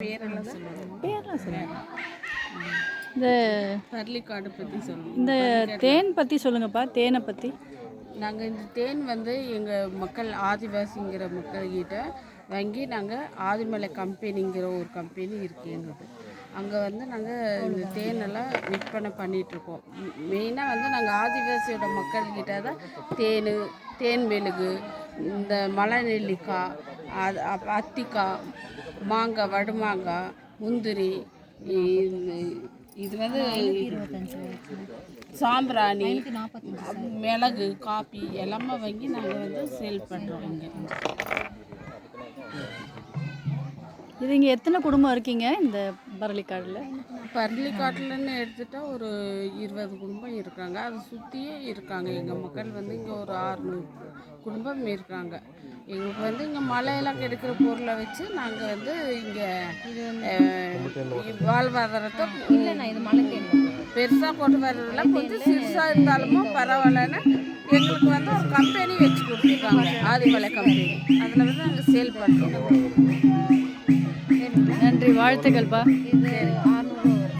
பேரெல்லாம் சொல்லுங்க. இந்த பர்லிக்காடு பற்றி சொல்லுவோம் இந்த தேன் பற்றி சொல்லுங்கப்பா தேனை பற்றி நாங்கள் இந்த தேன் வந்து எங்கள் மக்கள் ஆதிவாசிங்கிற மக்கள்கிட்ட வாங்கி நாங்கள் ஆதிமலை கம்பெனிங்கிற ஒரு கம்பெனி இருக்கு எங்களுக்கு. அங்கே வந்து நாங்கள் இந்த தேனெல்லாம் விற்பனை பண்ணிகிட்ருக்கோம் மெயினாக வந்து நாங்கள் ஆதிவாசியோட மக்கள்கிட்ட தான் தேன் தேன் மெழுகு இந்த மலை நெல்லிக்காய் அது அத்திக்காய் மாங்காய் வடுமாங்காய் முந்திரி இது வந்து சாம்பிராணி மிளகு காப்பி எல்லாமே வாங்கி நாங்கள் வந்து சேல் பண்ணுறோம் இங்கே. இது இங்கே எத்தனை குடும்பம் இருக்கீங்க? இந்த பரளிக்காடில் பர்லிக்காட்டில்னு எடுத்துட்டா ஒரு இருபது குடும்பம் இருக்காங்க. அதை சுற்றியே இருக்காங்க. எங்கள் மக்கள் வந்து இங்கே ஒரு ஆறுநூறு குடும்பம் இருக்காங்க. எங்களுக்கு வந்து இங்கே மழையெல்லாம் கிடைக்கிற பொருளை வச்சு நாங்கள் வந்து இங்கே வாழ்வாதாரத்தை இது மலை தேன் பெருசாக கொண்டு வர்றதில்ல கொஞ்சம் சிறுசாக இருந்தாலும் பரவாயில்லன்னு எங்களுக்கு வந்து ஒரு கம்பெனி வச்சு கொடுத்துருக்காங்க. ஆதிமலை கம்பெனி. அதில் வந்து நாங்கள் சேல் பண்ணுறோம் வாழ்த்துக்கள்ப்பா இது ஆ,